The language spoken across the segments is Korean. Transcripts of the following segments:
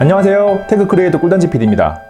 안녕하세요. 테크 크리에이터 꿀단지 PD입니다.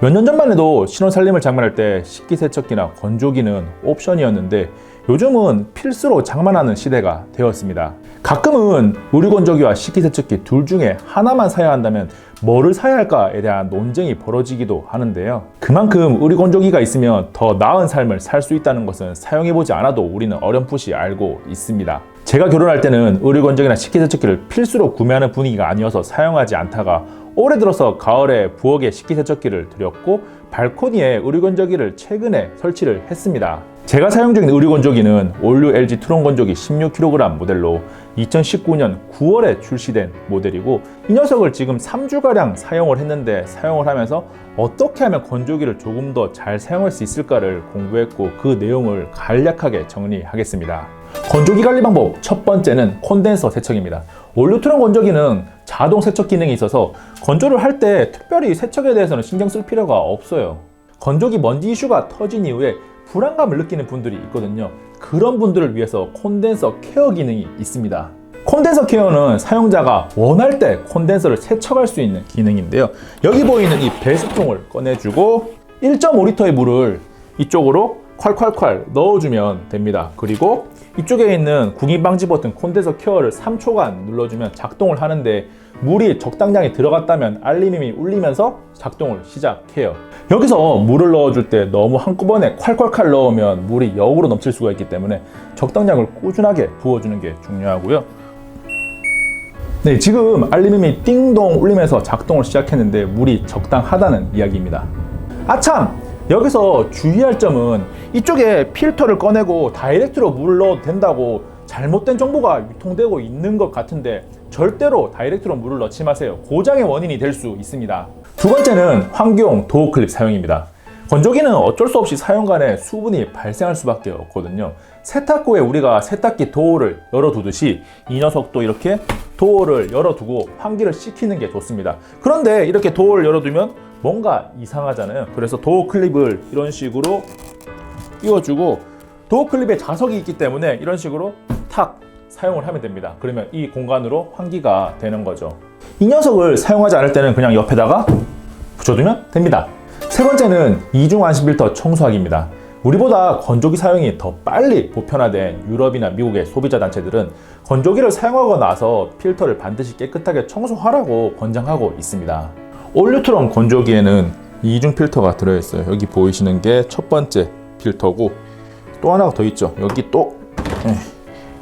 몇 년 전만 해도 신혼 살림을 장만할 때 식기세척기나 건조기는 옵션이었는데 요즘은 필수로 장만하는 시대가 되었습니다. 가끔은 우리 건조기와 식기세척기 둘 중에 하나만 사야 한다면 뭐를 사야 할까에 대한 논쟁이 벌어지기도 하는데요. 그만큼 우리 건조기가 있으면 더 나은 삶을 살 수 있다는 것은 사용해보지 않아도 우리는 어렴풋이 알고 있습니다. 제가 결혼할 때는 의류 건조기나 식기세척기를 필수로 구매하는 분위기가 아니어서 사용하지 않다가 올해 들어서 가을에 부엌에 식기세척기를 들였고 발코니에 의류 건조기를 최근에 설치를 했습니다. 제가 사용 중인 의류 건조기는 올류 LG 트론 건조기 16kg 모델로 2019년 9월에 출시된 모델이고 이 녀석을 지금 3주가량 사용을 했는데 사용을 하면서 어떻게 하면 건조기를 조금 더 잘 사용할 수 있을까를 공부했고 그 내용을 간략하게 정리하겠습니다. 건조기 관리 방법 첫 번째는 콘덴서 세척입니다. 올류트론 건조기는 자동 세척 기능이 있어서 건조를 할 때 특별히 세척에 대해서는 신경 쓸 필요가 없어요. 건조기 먼지 이슈가 터진 이후에 불안감을 느끼는 분들이 있거든요. 그런 분들을 위해서 콘덴서 케어 기능이 있습니다. 콘덴서 케어는 사용자가 원할 때 콘덴서를 세척할 수 있는 기능인데요. 여기 보이는 이 배수통을 꺼내주고 1.5리터의 물을 이쪽으로 콸콸콸 넣어주면 됩니다. 그리고 이쪽에 있는 구김 방지 버튼 콘덴서 케어를 3초간 눌러주면 작동을 하는데 물이 적당량이 들어갔다면 알림이 울리면서 작동을 시작해요. 여기서 물을 넣어줄 때 너무 한꺼번에 콸콸콸 넣으면 물이 역으로 넘칠 수가 있기 때문에 적당량을 꾸준하게 부어주는 게 중요하고요. 네, 지금 알림이 띵동 울리면서 작동을 시작했는데 물이 적당하다는 이야기입니다. 아참! 여기서 주의할 점은 이쪽에 필터를 꺼내고 다이렉트로 물을 넣어도 된다고 잘못된 정보가 유통되고 있는 것 같은데 절대로 다이렉트로 물을 넣지 마세요. 고장의 원인이 될 수 있습니다. 두 번째는 환기용 도어 클립 사용입니다. 건조기는 어쩔 수 없이 사용 간에 수분이 발생할 수밖에 없거든요. 세탁구에 우리가 세탁기 도어를 열어두듯이 이 녀석도 이렇게 도어를 열어두고 환기를 시키는 게 좋습니다. 그런데 이렇게 도어를 열어두면 뭔가 이상하잖아요. 그래서 도어 클립을 이런 식으로 끼워주고 도어 클립에 자석이 있기 때문에 이런 식으로 탁 사용을 하면 됩니다. 그러면 이 공간으로 환기가 되는 거죠. 이 녀석을 사용하지 않을 때는 그냥 옆에다가 붙여두면 됩니다. 세 번째는 이중 안심 필터 청소하기입니다. 우리보다 건조기 사용이 더 빨리 보편화된 유럽이나 미국의 소비자 단체들은 건조기를 사용하고 나서 필터를 반드시 깨끗하게 청소하라고 권장하고 있습니다. 올류트론 건조기에는 이중 필터가 들어있어요. 여기 보이시는 게 첫 번째 필터고 또 하나가 더 있죠. 여기 또 에,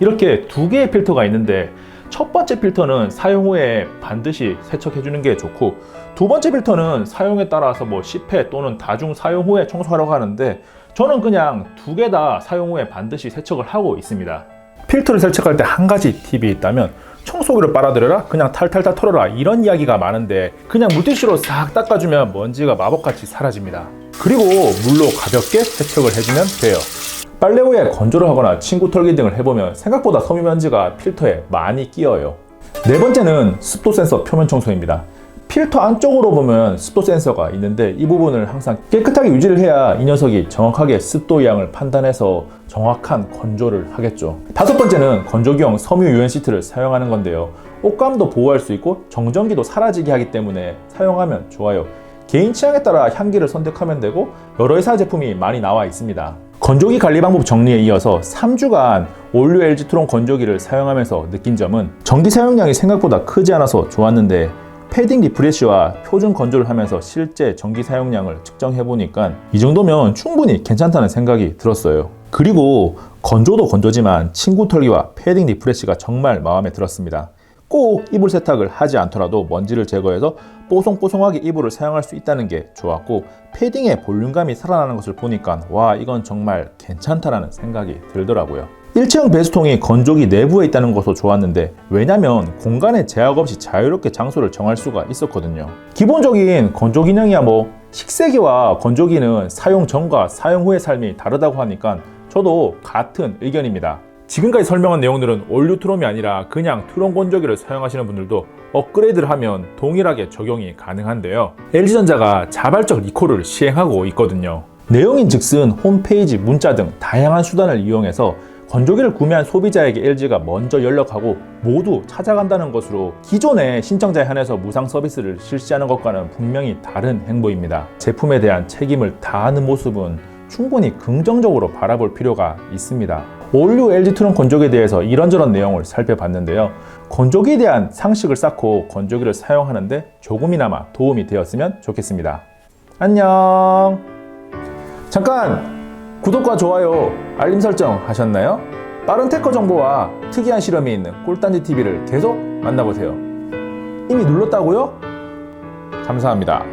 이렇게 두 개의 필터가 있는데 첫 번째 필터는 사용 후에 반드시 세척해 주는 게 좋고 두 번째 필터는 사용에 따라서 뭐 10회 또는 다중 사용 후에 청소하라고 하는데 저는 그냥 두 개 다 사용 후에 반드시 세척을 하고 있습니다. 필터를 세척할 때 한 가지 팁이 있다면 청소기를 빨아들여라 그냥 탈탈탈 털어라 이런 이야기가 많은데 그냥 물티슈로 싹 닦아주면 먼지가 마법같이 사라집니다. 그리고 물로 가볍게 세척을 해주면 돼요. 빨래 후에 건조를 하거나 친구 털기 등을 해보면 생각보다 섬유먼지가 필터에 많이 끼어요. 네 번째는 습도 센서 표면 청소입니다. 필터 안쪽으로 보면 습도 센서가 있는데 이 부분을 항상 깨끗하게 유지를 해야 이 녀석이 정확하게 습도 양을 판단해서 정확한 건조를 하겠죠. 다섯 번째는 건조기용 섬유 유연 시트를 사용하는 건데요. 옷감도 보호할 수 있고 정전기도 사라지게 하기 때문에 사용하면 좋아요. 개인 취향에 따라 향기를 선택하면 되고 여러 회사 제품이 많이 나와 있습니다. 건조기 관리 방법 정리에 이어서 3주간 올류 LG 트론 건조기를 사용하면서 느낀 점은 전기 사용량이 생각보다 크지 않아서 좋았는데 패딩 리프레시와 표준 건조를 하면서 실제 전기 사용량을 측정해 보니까 이 정도면 충분히 괜찮다는 생각이 들었어요. 그리고 건조도 건조지만 친구 털기와 패딩 리프레시가 정말 마음에 들었습니다. 꼭 이불 세탁을 하지 않더라도 먼지를 제거해서 뽀송뽀송하게 이불을 사용할 수 있다는 게 좋았고 패딩의 볼륨감이 살아나는 것을 보니까 와 이건 정말 괜찮다라는 생각이 들더라고요. 일체형 배수통이 건조기 내부에 있다는 것도 좋았는데 왜냐면 공간에 제약 없이 자유롭게 장소를 정할 수가 있었거든요. 기본적인 건조 기능이야 뭐 식세기와 건조기는 사용 전과 사용 후의 삶이 다르다고 하니까 저도 같은 의견입니다. 지금까지 설명한 내용들은 올류 트롬이 아니라 그냥 트롬 건조기를 사용하시는 분들도 업그레이드를 하면 동일하게 적용이 가능한데요. LG전자가 자발적 리콜을 시행하고 있거든요. 내용인 즉슨 홈페이지, 문자 등 다양한 수단을 이용해서 건조기를 구매한 소비자에게 LG가 먼저 연락하고 모두 찾아간다는 것으로 기존의 신청자에 한해서 무상 서비스를 실시하는 것과는 분명히 다른 행보입니다. 제품에 대한 책임을 다하는 모습은 충분히 긍정적으로 바라볼 필요가 있습니다. 올류 LG 트론 건조기에 대해서 이런저런 내용을 살펴봤는데요. 건조기에 대한 상식을 쌓고 건조기를 사용하는데 조금이나마 도움이 되었으면 좋겠습니다. 안녕! 잠깐! 구독과 좋아요, 알림 설정 하셨나요? 빠른 테커 정보와 특이한 실험이 있는 꿀단지 TV를 계속 만나보세요. 이미 눌렀다고요? 감사합니다.